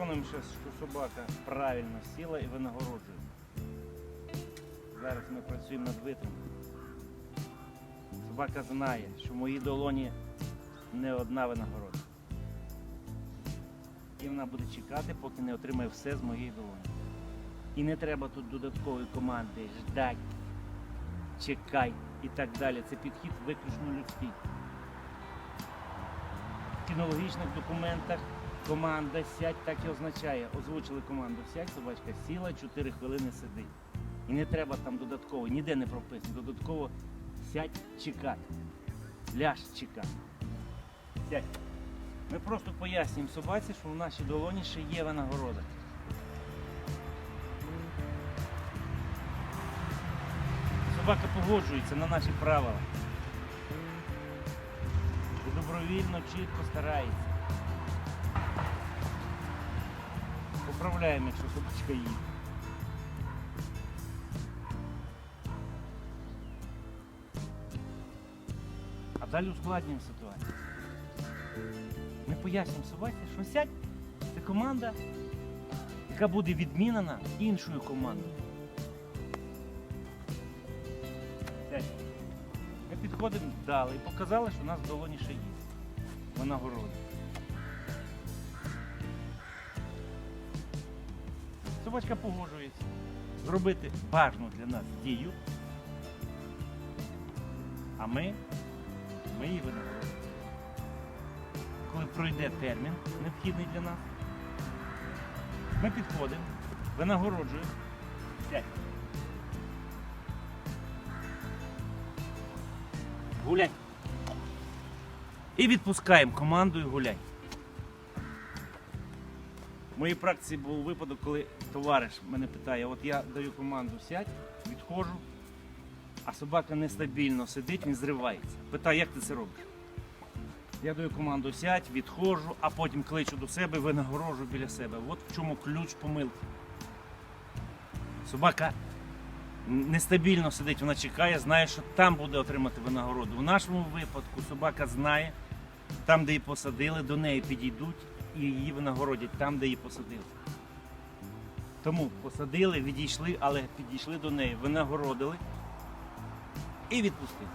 Переконуємося, що собака правильно сіла і винагороджує. Зараз ми працюємо над витримкою. Собака знає, що в моїй долоні не одна винагорода. І вона буде чекати, поки не отримає все з моєї долоні. І не треба тут додаткової команди, ждать, чекай і так далі. Це підхід виключно людський. В кінологічних документах команда сядь так і означає. Озвучили команду сядь, собачка сіла, 4 хвилини сидить. І не треба там додатково, ніде не прописано. Додатково сядь чекати. Ляж чекати. Сядь. Ми просто пояснюємо собаці, що в нашій долоні ще є винагорода. Собака погоджується на наші правила. І добровільно, чітко старається. Поправляємо, якщо собачка їде. А далі ускладнюємо ситуацію. Ми пояснюємо собаці, що сядь, це команда, яка буде відмінена іншою командою. Сядь. Ми підходимо далі і показали, що у нас в долоні ще є. Винагорода. Собачка погоджується зробити важну для нас дію, а ми, ми її винагородимо. Коли пройде термін, необхідний для нас, ми підходимо, винагороджуємо. Сядь. Гуляй. І відпускаємо команду і гуляй. В моїй практиці був випадок, коли товариш мене питає, от я даю команду сядь, відходжу, а собака нестабільно сидить, він зривається. Питає, як ти це робиш? Я даю команду сядь, відходжу, а потім кличу до себе, винагороджу біля себе. От в чому ключ помилки. Собака нестабільно сидить, вона чекає, знає, що там буде отримати винагороду. У нашому випадку собака знає, там, де її посадили, до неї підійдуть і її винагородять там, де її посадили. Тому посадили, відійшли, але підійшли до неї, винагородили і відпустили.